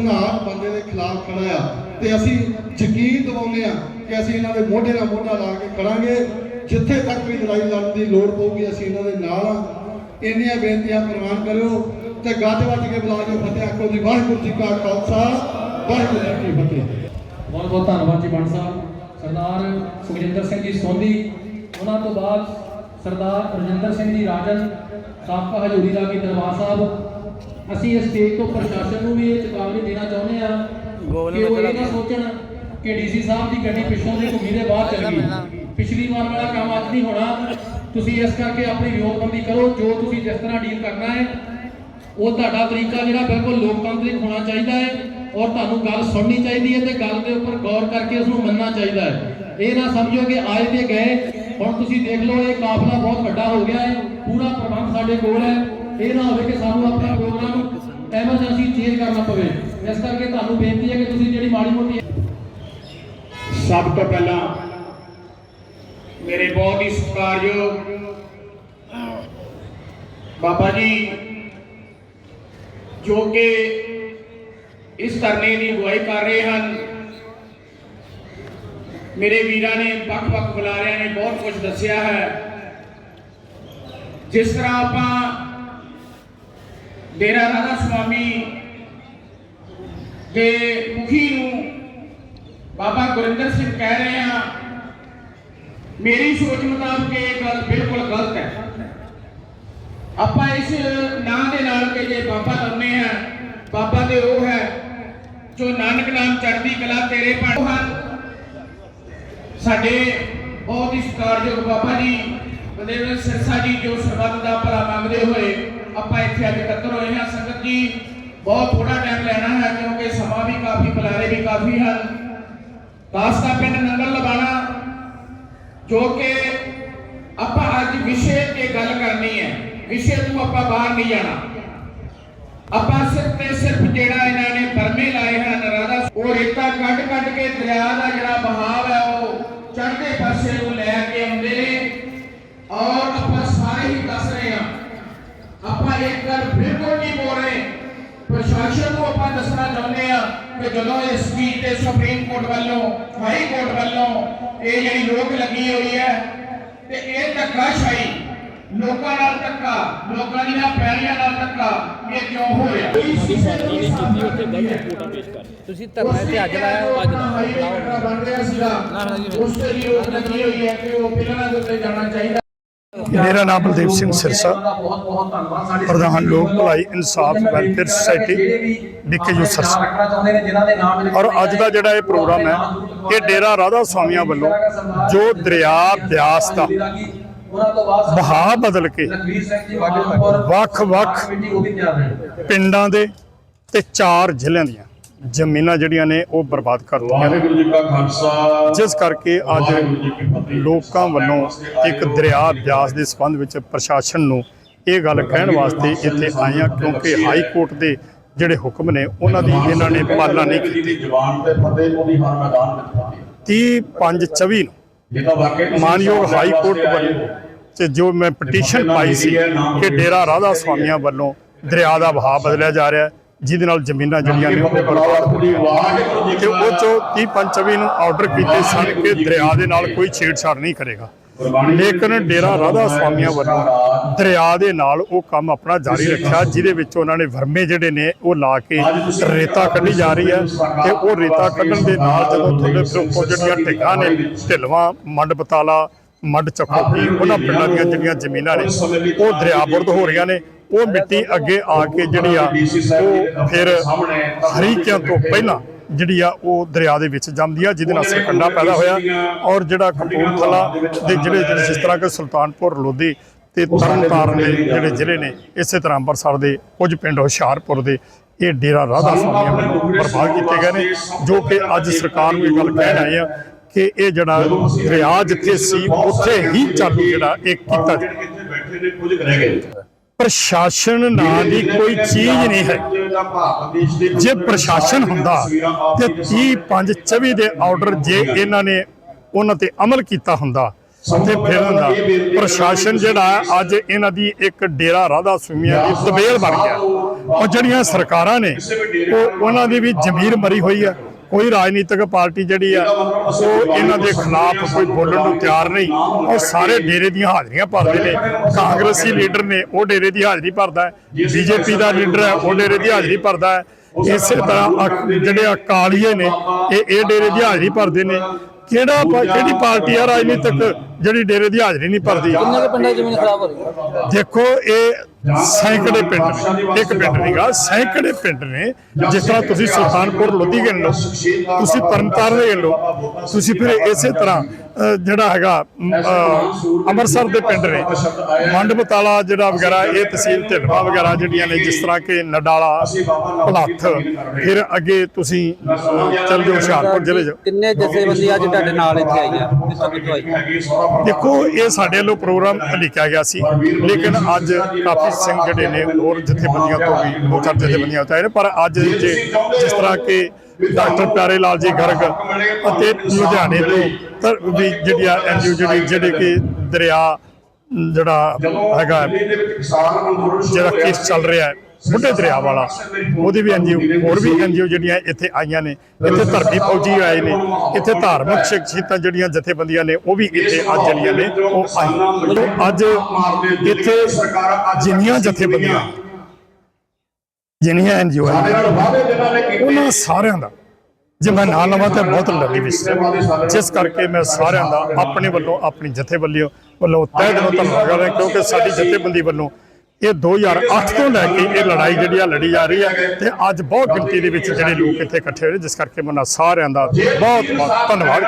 ਧਨਾਰ ਬੰਦੇ ਦੇ ਖਿਲਾਫ ਖੜਾ ਆ ਤੇ ਅਸੀਂ ਯਕੀਨ ਦਿਵਾਉਂਦੇ ਆ ਕਿ ਅਸੀਂ ਇਹਨਾਂ ਦੇ ਮੋਢੇ ਨਾਲ ਮੋਢਾ ਲਾ ਕੇ ਖੜਾਂਗੇ। ਜਿੱਥੇ ਤੱਕ ਵੀ ਲੜਾਈ ਲੜਨ ਦੀ ਲੋੜ ਪਊਗੀ, ਅਸੀਂ ਇਹਨਾਂ ਦੇ ਨਾਲ ਆ। ਇੰਨੀਆਂ ਬੇਨਤੀਆਂ ਪ੍ਰਵਾਨ ਕਰਿਓ ਤੇ ਗੱਜ ਵੱਜ ਕੇ ਬੁਲਾ ਕੇ ਫਤਿਹ ਆਖੋ ਜੀ। ਵਾਹਿਗੁਰੂ ਜੀ ਕਾ ਖਾਲਸਾ, ਵਾਹਿਗੁਰੂ ਜੀ ਕੀ ਫਤਿਹ। ਬਹੁਤ ਬਹੁਤ ਧੰਨਵਾਦ ਜੀ ਬਣ ਸਾਹਿਬ। ਸਰਦਾਰ ਸੁਖਜਿੰਦਰ ਸਿੰਘ ਜੀ ਸੋਂਦੀ ਉਹਨਾਂ ਤੋਂ ਬਾਅਦ ਸਰਦਾਰ ਰਜਿੰਦਰ ਸਿੰਘ ਜੀ ਰਾਜਨ, ਸਾਬਕਾ ਹਜੂਰੀ ਦਾ ਕੀ ਦਰਬਾਰ ਸਾਹਿਬ। ਅਸੀਂ ਇਸ ਸਟੇਜ ਤੋਂ ਪ੍ਰਸ਼ਾਸਨ ਨੂੰ ਵੀ ਇਹ ਚੇਤਾਵਨੀ ਦੇਣਾ ਚਾਹੁੰਦੇ ਆ ਕਿ ਉਹ ਇਹ ਨਾ ਸੋਚਣ ਕਿ ਡੀਸੀ ਸਾਹਿਬ ਦੀ ਗੱਡੀ ਪਿੱਛੋਂ ਦੀ ਘੁੰਮੀ ਦੇ ਬਾਹਰ ਚਲ ਗਈ। ਪਿਛਲੀ ਵਾਰ ਵਾਲਾ ਕੰਮ ਅੱਜ ਨਹੀਂ ਹੋਣਾ। ਤੁਸੀਂ ਇਸ ਕਰਕੇ ਆਪਣੀ ਵਿਰੋਧਬੰਦੀ ਕਰੋ। ਜੋ ਤੁਸੀਂ ਜਿਸ ਤਰ੍ਹਾਂ ਡੀਲ ਕਰਨਾ ਹੈ ਉਹ ਤੁਹਾਡਾ ਤਰੀਕਾ ਜਿਹੜਾ ਬਿਲਕੁਲ ਲੋਕਤੰਤਰਿਕ ਹੋਣਾ ਚਾਹੀਦਾ ਹੈ ਔਰ ਤੁਹਾਨੂੰ ਗੱਲ ਸੁਣਨੀ ਚਾਹੀਦੀ ਹੈ ਤੇ ਗੱਲ ਦੇ ਉੱਪਰ ਗੌਰ ਕਰਕੇ ਉਸ ਨੂੰ ਮੰਨਣਾ ਚਾਹੀਦਾ ਹੈ। ਇਹ ਨਾ ਸਮਝੋ ਕਿ ਆਏ ਤੇ ਗਏ ਹੁਣ ਤੁਸੀਂ ਦੇਖ ਲਓ ਇਹ ਕਾਫਲਾ ਬਹੁਤ ਵੱਡਾ ਹੋ ਗਿਆ ਹੈ। ਪੂਰਾ ਪ੍ਰਬੰਧ ਸਾਡੇ ਕੋਲ ਹੈ। ਇਹ ਨਾ ਹੋਵੇ ਕਿ ਸਾਨੂੰ ਆਪਣਾ ਪ੍ਰੋਗਰਾਮ ਐਮਰਜੈਂਸੀ ਚੇਂਜ ਕਰਨਾ ਪਵੇ। ਇਸ ਕਰਕੇ ਤੁਹਾਨੂੰ ਬੇਨਤੀ ਹੈ ਕਿ ਤੁਸੀਂ ਜਿਹੜੀ ਮਾੜੀ ਮੋਟੀ ਸਭ ਤੋਂ ਪਹਿਲਾਂ ਮੇਰੇ ਬਹੁਤ ਹੀ ਸਤਿਕਾਰਯੋਗ, ਬਾਬਾ ਜੀ, ਜੋ ਕਿ ਇਸ ਧਰਨੇ ਦੀ ਅਗਵਾਈ ਕਰ ਰਹੇ ਹਨ, ਮੇਰੇ ਵੀਰਾਂ ਨੇ ਵੱਖ-ਵੱਖ ਬੁਲਾਰਿਆਂ ਨੇ ਬਹੁਤ ਕੁਝ ਦੱਸਿਆ ਹੈ। ਜਿਸ ਤਰ੍ਹਾਂ ਆਪਾਂ ਡੇਰਾ ਰਾਧਾ ਸੁਆਮੀ ਦੇ ਮੁਖੀ ਨੂੰ ਬਾਬਾ ਗੁਰਿੰਦਰ ਸਿੰਘ ਕਹਿ ਰਹੇ ਹਾਂ ਮੇਰੀ ਸੋਚ ਮੁਤਾਬਕ ਇਹ ਗੱਲ ਬਿਲਕੁਲ ਗਲਤ ਹੈ। ਆਪਾਂ ਇਸ ਨਾਂ ਦੇ ਨਾਲ ਕਿ ਜੇ ਬਾਬਾ ਲਾਉਂਦੇ ਆ, ਬਾਬਾ ਤੇ ਉਹ ਹੈ, ਜੋ ਨਾਨਕ ਨਾਮ ਚੜ੍ਹਦੀ ਕਲਾ ਤੇਰੇ ਪੜ ਹਨ। ਸਾਡੇ ਬਹੁਤ ਹੀ ਸਤਿਕਾਰਯੋਗ ਬਾਬਾ ਜੀ, ਬਲਦੇਵ ਸਿਰਸਾ ਜੀ, ਜੋ ਸਰਬੱਤ ਦਾ ਭਲਾ ਮੰਗਦੇ ਹੋਏ ਆਪਾਂ ਇੱਥੇ ਅੱਜ ਇਕੱਤਰ ਹੋਏ ਹਾਂ। ਸੰਗਤ ਜੀ, ਬਹੁਤ ਥੋੜਾ ਟਾਈਮ ਲੈਣਾ ਹੈ, ਕਿਉਂਕਿ ਸਮਾਂ ਵੀ ਕਾਫੀ, ਬੁਲਾਰੇ ਵੀ ਕਾਫੀ ਹਨ। ਦਾਸ ਪਿੰਡ ਨੰਗਲ ਲਵਾਣਾ, ਜੋ ਕਿ ਆਪਾਂ ਅੱਜ ਵਿਸ਼ੇ ਤੇ ਗੱਲ ਕਰਨੀ ਹੈ। ਵਿਸ਼ੇ ਤੋਂ ਆਪਾਂ ਬਾਹਰ ਨਹੀਂ ਜਾਣਾ। ਆਪਾਂ ਸਿਰਫ ਤੇ ਸਿਰਫ ਜਿਹੜਾ ਇਹਨਾਂ ਨੇ ਪਰਮੇ ਲਾਏ ਹਨ, ਰਾਧਾ ਉਹ ਰੇਤਾ ਕੱਢ ਕੱਢ ਕੇ ਦਰਿਆ ਦਾ ਜਿਹੜਾ ਬਹਾਵ ਹੈ ਉਹ ਚੜ੍ਹਦੇ ਪਾਸੇ ਨੂੰ ਲੈ ਕੇ ਆਉਂਦੇ ਨੇ ਔਰ ਆਪਾਂ ਸਾਰੇ ਹੀ ਦੱਸ ਰਹੇ ਹਾਂ ਆਪਾਂ ਇੱਕ ਗੱਲ ਬਿਲਕੁਲ ਨਹੀਂ ਬੋਲ ਰਹੇ ਪ੍ਰਸ਼ਾਸਨ ਨੂੰ ਆਪਾਂ ਦੱਸਣਾ ਚਾਹੁੰਦੇ ਆ ਕਿ ਜਦੋਂ ਇਸ ਚੀਜ਼ ਤੇ ਸੁਪਰੀਮ ਕੋਰਟ ਵੱਲੋਂ ਹਾਈ ਕੋਰਟ ਵੱਲੋਂ ਇਹ ਜਿਹੜੀ ਰੋਕ ਲੱਗੀ ਹੋਈ ਹੈ ਤੇ ਇਹ ਧੱਕਾਸ਼ਾਹੀ ਲੋਕਾਂ ਨਾਲ ਧੱਕਾ ਲੋਕਾਂ ਦੀਆਂ ਪੈੜੀਆਂ ਨਾਲ ਧੱਕਾ ਇਹ ਕਿਉਂ ਹੋ ਰਿਹਾ ਤੁਸੀਂ ਧਰਨਾ ਤੇ ਅੱਜ ਲਾਇਆ ਉਹ ਅੱਜ ਲਾਓ। ਬਣ ਰਿਹਾ ਸੀਗਾ ਉਸ ਤੇ ਵੀ ਰੋਕ ਲੱਗੀ ਹੋਈ ਹੈ ਕਿ ਉਹ ਪਿਲਰਾਂ ਦੇ ਉੱਤੇ ਜਾਣਾ ਚਾਹੀਦਾ ਮੇਰਾ ਨਾਮ ਬਲਦੇਵ ਸਿੰਘ ਸਿਰਸਾ। ਪ੍ਰਧਾਨ ਲੋਕ ਭਲਾਈ ਇਨਸਾਫ ਵੈਲਫੇਅਰ ਸੁਸਾਇਟੀ ਵਿਕੇ ਜੋ ਸਰਸਾ। ਔਰ ਅੱਜ ਦਾ ਜਿਹੜਾ ਇਹ ਪ੍ਰੋਗਰਾਮ ਹੈ, ਇਹ ਡੇਰਾ ਰਾਧਾ ਸਵਾਮੀਆਂ ਵੱਲੋਂ ਜੋ ਦਰਿਆ ਬਿਆਸ ਦਾ ਉਹਨਾਂ ਵਹਾਅ ਬਦਲ ਕੇ ਵੱਖ-ਵੱਖ ਪਿੰਡਾਂ ਦੇ ਤੇ ਚਾਰ ਜ਼ਿਲ੍ਹਿਆਂ ਦੀਆਂ ਜ਼ਮੀਨਾਂ ਜਿਹੜੀਆਂ ਨੇ ਉਹ ਬਰਬਾਦ ਕਰ ਦਿੱਤੀਆਂ ਨੇ ਜਿਸ ਕਰਕੇ ਅੱਜ ਲੋਕਾਂ ਵੱਲੋਂ ਇੱਕ ਦਰਿਆ ਬਿਆਸ ਦੇ ਸੰਬੰਧ ਵਿੱਚ ਪ੍ਰਸ਼ਾਸਨ ਨੂੰ ਇਹ ਗੱਲ ਕਹਿਣ ਵਾਸਤੇ ਇੱਥੇ ਆਏ ਹਾਂ ਕਿਉਂਕਿ ਹਾਈ ਕੋਰਟ ਦੇ ਜਿਹੜੇ ਹੁਕਮ ਨੇ ਉਹਨਾਂ ਦੀ ਇਹਨਾਂ ਨੇ ਪਾਲਣਾ ਨਹੀਂ ਕੀਤੀ। ਦੀ ਜ਼ੁਬਾਨ ਤੇ ਫਤਿਹ। ਉਹਦੀ ਹਰ ਮੈਦਾਨ ਵਿੱਚ ਫਤਿਹ 30 5 24 ਨੂੰ ਮਾਨਯੋਗ ਹਾਈ ਕੋਰਟ ਵੱਲੋਂ ਤੇ ਜੋ ਮੈਂ ਪਟੀਸ਼ਨ ਪਾਈ ਸੀ ਕਿ ਡੇਰਾ ਰਾਧਾ ਸਵਾਮੀਆਂ ਵੱਲੋਂ ਦਰਿਆ ਦਾ ਵਹਾਅ ਬਦਲਿਆ ਜਾ ਰਿਹਾ ਹੈ, ਜਿਹਦੇ ਨਾਲ ਜ਼ਮੀਨਾਂ ਜਿਹੜੀਆਂ ਨੇ। ਤੇ ਉਹ ਚੋਂ 30 25 ਨੂੰ ਆਰਡਰ ਕੀਤੇ ਸਨ ਕਿ ਦਰਿਆ ਦੇ ਨਾਲ ਕੋਈ ਛੇੜਛਾੜ ਨਹੀਂ ਕਰੇਗਾ। ਲੇਕਿਨ ਡੇਰਾ ਰਾਧਾ ਸਵਾਮੀਆਂ ਵੱਲੋਂ ਦਰਿਆ ਦੇ ਨਾਲ ਉਹ ਕੰਮ ਆਪਣਾ ਜਾਰੀ ਰੱਖਿਆ ਜਿਹਦੇ ਵਿੱਚ ਉਹਨਾਂ ਨੇ ਵਰਮੇ ਜਿਹੜੇ ਨੇ ਉਹ ਲਾ ਕੇ ਰੇਤਾ ਕੱਢੀ ਜਾ ਰਹੀ ਹੈ ਤੇ ਉਹ ਰੇਤਾ ਕੱਢਣ ਦੇ ਨਾਲ ਜਦੋਂ ਤੁਹਾਡੇ ਫਿਰ ਜਿਹੜੀਆਂ ਢਿੱਗਾਂ ਨੇ ਢਿਲਵਾਂ ਮੰਡ ਬਤਾਲਾ ਮੰਡ ਚੱਕੋਕੀ ਉਹਨਾਂ ਪਿੰਡਾਂ ਦੀਆਂ ਜਿਹੜੀਆਂ ਜ਼ਮੀਨਾਂ ਨੇ ਉਹ ਦਰਿਆ ਬੁਰਦ ਹੋ ਰਹੀਆਂ ਨੇ। ਉਹ ਮਿੱਟੀ ਅੱਗੇ ਆ ਕੇ ਜਿਹੜੀ ਆ, ਉਹ ਫਿਰ ਹਰੀਕਿਆਂ ਤੋਂ ਪਹਿਲਾਂ ਜਿਹੜੀ ਆ, ਉਹ ਦਰਿਆ ਦੇ ਵਿੱਚ ਜੰਮਦੀ ਆ, ਜਿਹਦੇ ਨਾਲ ਸਰਕੰਡਾ ਪੈਦਾ ਹੋਇਆ। ਔਰ ਜਿਹੜਾ ਕਪੂਰਥਲਾ ਦੇ ਜਿਹੜੇ ਜਿਸ ਤਰ੍ਹਾਂ ਕਿ ਸੁਲਤਾਨਪੁਰ, ਲੋਧੀ ਤੇ ਤਰਨਤਾਰਨ ਦੇ ਜਿਹੜੇ ਜ਼ਿਲ੍ਹੇ ਨੇ, ਇਸੇ ਤਰ੍ਹਾਂ ਅੰਮ੍ਰਿਤਸਰ ਦੇ ਕੁਝ ਪਿੰਡ ਹੁਸ਼ਿਆਰਪੁਰ ਦੇ ਇਹ ਡੇਰਾ ਰਾਧਾ ਸਵਾਮੀਆਂ ਵੱਲੋਂ ਬਰਬਾਦ ਕੀਤੇ ਗਏ ਨੇ, ਜੋ ਕਿ ਅੱਜ ਸਰਕਾਰ ਨੂੰ ਇਹ ਗੱਲ ਕਹਿਣ ਆਏ ਆ ਕਿ ਇਹ ਜਿਹੜਾ ਦਰਿਆ ਜਿੱਥੇ ਸੀ, ਉੱਥੇ ਹੀ ਚਾਲੂ ਜਿਹੜਾ ਇਹ ਕੀਤਾ ਜਾਵੇ ਬੈਠੇ ਨੇ ਕੁਝ ਰਹਿ ਗਏ ਪ੍ਰਸ਼ਾਸਨ ਨਾਂ ਦੀ ਕੋਈ ਚੀਜ਼ ਨਹੀਂ ਹੈ। ਜੇ ਪ੍ਰਸ਼ਾਸਨ ਹੁੰਦਾ ਤੇ 30 5 24 ਦੇ ਆਰਡਰ ਜੇ ਇਹਨਾਂ ਨੇ ਉਹਨਾਂ ਤੇ ਅਮਲ ਕੀਤਾ ਹੁੰਦਾ ਤੇ ਫਿਰ ਹੁੰਦਾ। ਪ੍ਰਸ਼ਾਸਨ ਜਿਹੜਾ ਅੱਜ ਇਹਨਾਂ ਦੀ ਇੱਕ ਡੇਰਾ ਰਾਧਾ ਸੁਮੀਆਂ ਦੀ ਤਬੇਲ ਬਣ ਗਿਆ। ਉਹ ਜਿਹੜੀਆਂ ਸਰਕਾਰਾਂ ਨੇ, ਉਹ ਉਹਨਾਂ ਦੀ ਵੀ ਜ਼ਮੀਰ ਮਰੀ ਹੋਈ ਹੈ। ਕੋਈ ਰਾਜਨੀਤਿਕ ਪਾਰਟੀ ਜਿਹੜੀ ਆ, ਉਹ ਇਹਨਾਂ ਦੇ ਖਿਲਾਫ ਕੋਈ ਬੋਲਣ ਨੂੰ ਤਿਆਰ ਨਹੀਂ। ਉਹ ਸਾਰੇ ਡੇਰੇ ਦੀਆਂ ਹਾਜ਼ਰੀਆਂ ਭਰਦੇ ਨੇ। ਕਾਂਗਰਸੀ ਲੀਡਰ ਨੇ, ਉਹ ਡੇਰੇ ਦੀ ਹਾਜ਼ਰੀ ਭਰਦਾ ਹੈ। ਬੀਜੇਪੀ ਦਾ ਲੀਡਰ ਹੈ, ਉਹ ਡੇਰੇ ਦੀ ਹਾਜ਼ਰੀ ਭਰਦਾ ਹੈ। ਇਸੇ ਤਰ੍ਹਾਂ ਜਿਹੜੇ ਅਕਾਲੀਏ ਨੇ, ਇਹ ਇਹ ਡੇਰੇ ਦੀ ਹਾਜ਼ਰੀ ਭਰਦੇ ਨੇ। ਕਿਹੜਾ ਪਾ- ਕਿਹੜੀ ਪਾਰਟੀ ਆ ਰਾਜਨੀਤਿਕ ਜਿਹੜੀ ਡੇਰੇ ਦੀ ਹਾਜ਼ਰੀ ਨਹੀਂ ਭਰਦੀ? ਕਿੰਨੇ ਕੁ ਪਿੰਡਾਂ 'ਚ ਜ਼ਮੀਨ ਖਰਾਬ ਹੋ ਰਹੀ ਹੈ? ਦੇਖੋ ਇਹ ਸੈਂਕੜੇ ਪਿੰਡ ਨੇ। ਇੱਕ ਪਿੰਡ ਨਹੀਂਗਾ ਸੈਂਕੜੇ ਪਿੰਡ ਨੇ ਜਿਸ ਤਰ੍ਹਾਂ ਤੁਸੀਂ ਸੁਲਤਾਨਪੁਰ ਲੋਧੀ ਗਿਣ ਲਓ ਤੁਸੀਂ ਤਰਨਤਾਰਨ ਗਿਣ ਲਓ ਤੁਸੀਂ ਫਿਰ ਇਸੇ ਤਰ੍ਹਾਂ ਜਿਹੜਾ ਹੈਗਾ ਅੰਮ੍ਰਿਤਸਰ ਦੇ ਪਿੰਡ ਨੇ। ਮੰਡ ਬਤਾਲਾ ਜਿਹੜਾ ਵਗੈਰਾ ਇਹ ਤਹਿਸੀਲ ਢਿਲਵਾ ਵਗੈਰਾ ਜਿਹੜੀਆਂ ਨੇ ਜਿਸ ਤਰ੍ਹਾਂ ਕਿ ਨਡਾਲਾ ਭਲੱਥ ਫਿਰ ਅੱਗੇ ਤੁਸੀਂ ਚੱਲ ਜਾਓ ਹੁਸ਼ਿਆਰਪੁਰ ਜ਼ਿਲ੍ਹੇ 'ਚ। ਕਿੰਨੇ ਜਥੇਬੰਦੀਆਂ ਅੱਜ ਤੁਹਾਡੇ ਨਾਲ ਇੱਥੇ ਆਈਆਂ ਦੇਖੋ ਇਹ ਸਾਡੇ ਵੱਲੋਂ ਪ੍ਰੋਗਰਾਮ ਲਿਖਿਆ ਗਿਆ ਸੀ ਲੇਕਿਨ ਅੱਜ ਕਾਫੀ ਸਿੰਘ ਜਿਹੜੇ ਨੇ ਹੋਰ ਜਥੇਬੰਦੀਆਂ ਤੋਂ ਵੀ ਚਾਰ ਜਥੇਬੰਦੀਆਂ ਨੇ ਪਰ ਅੱਜ ਜਿਸ ਤਰ੍ਹਾਂ ਕਿ ਡਾਕਟਰ ਪਿਆਰੇ ਲਾਲ ਜੀ ਗਰਗ ਅਤੇ ਲੁਧਿਆਣੇ ਤੋਂ ਤਾਂ ਵੀ ਜਿਹੜੀ ਆ ਐਨਜੀਓ ਜਿਹੜੀ ਜਿਹੜੇ ਕਿ ਦਰਿਆ, ਜਿਹੜਾ ਹੈਗਾ, ਜਿਹੜਾ ਕੇਸ ਚੱਲ ਰਿਹਾ ਹੈ, ਬੁੱਢੇ ਦਰਿਆ ਵਾਲਾ, ਉਹਦੀ ਵੀ ਐਨਜੀਓ ਹੋਰ ਵੀ ਐਨਜੀਓ ਜਿਹੜੀਆਂ ਇੱਥੇ ਆਈਆਂ ਨੇ, ਇੱਥੇ ਧਰਤੀ ਫੌਜੀ ਆਏ ਨੇ, ਇੱਥੇ ਧਾਰਮਿਕ ਸ਼ਖਸੀਅਤਾਂ ਜਿਹੜੀਆਂ ਜਥੇਬੰਦੀਆਂ ਨੇ, ਉਹ ਵੀ ਇੱਥੇ ਅੱਜ ਜਿਹੜੀਆਂ ਨੇ, ਉਹ ਆਈਆਂ ਅੱਜ ਇੱਥੇ ਜਿੰਨੀਆਂ ਜਥੇਬੰਦੀਆਂ ਜਿੰਨੀਆਂ ਐਨਜੀਓ ਉਹਨਾਂ ਸਾਰਿਆਂ ਦਾ। ਜੇ ਮੈਂ ਨਾਂ ਲਵਾਂ ਤਾਂ ਬਹੁਤ ਲੰਬੀ ਲਿਸਟ ਜਿਸ ਕਰਕੇ ਮੈਂ ਸਾਰਿਆਂ ਦਾ ਆਪਣੇ ਵੱਲੋਂ ਆਪਣੀ ਜਥੇਬੰਦੀ ਵੱਲੋਂ ਤਹਿ ਦਿਲੋਂ ਧੰਨਵਾਦ ਕਰਦਾ ਕਿਉਂਕਿ ਸਾਡੀ ਜਥੇਬੰਦੀ ਵੱਲੋਂ ਇਹ 2008 ਤੋਂ ਲੈ ਕੇ ਇਹ ਲੜਾਈ ਜਿਹੜੀ ਆ ਲੜੀ ਜਾ ਰਹੀ ਹੈ ਤੇ ਅੱਜ ਬਹੁਤ ਗਿਣਤੀ ਦੇ ਵਿੱਚ ਜਿਹੜੇ ਲੋਕ ਇੱਥੇ ਇਕੱਠੇ ਹੋਏ ਜਿਸ ਕਰਕੇ ਮੈਂ ਸਾਰਿਆਂ ਦਾ ਬਹੁਤ ਬਹੁਤ ਧੰਨਵਾਦ